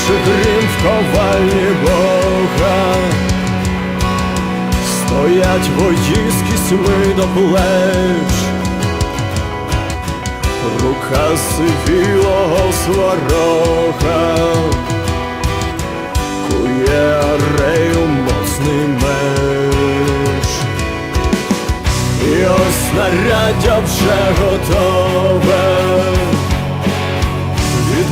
наче грім в ковальні Бога, стоять вої з кісьми до плеч, рука сивілого сварога, кує арею моцний меч. І ось снаряддя вже готове,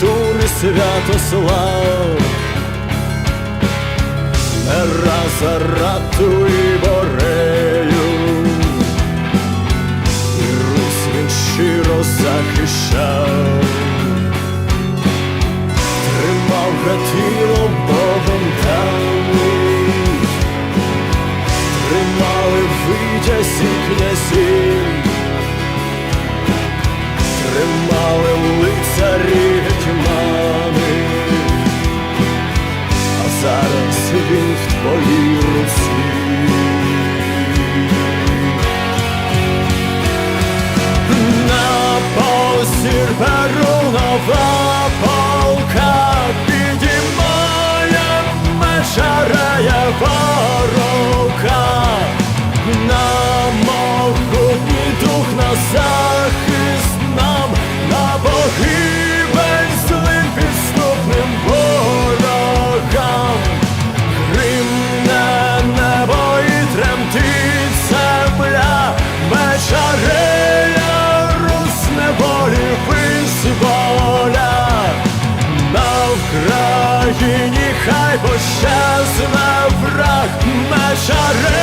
Тури Святослав, не раз Арату і Борею, і Русь він щиро захищав, тримав гатіло Богом даний, тримали витязі князів тримали він в твоїй Русі. На посір беру нова полка, підіймає мечареєва рука, на могутній дух на хай на враг, мечарея поверне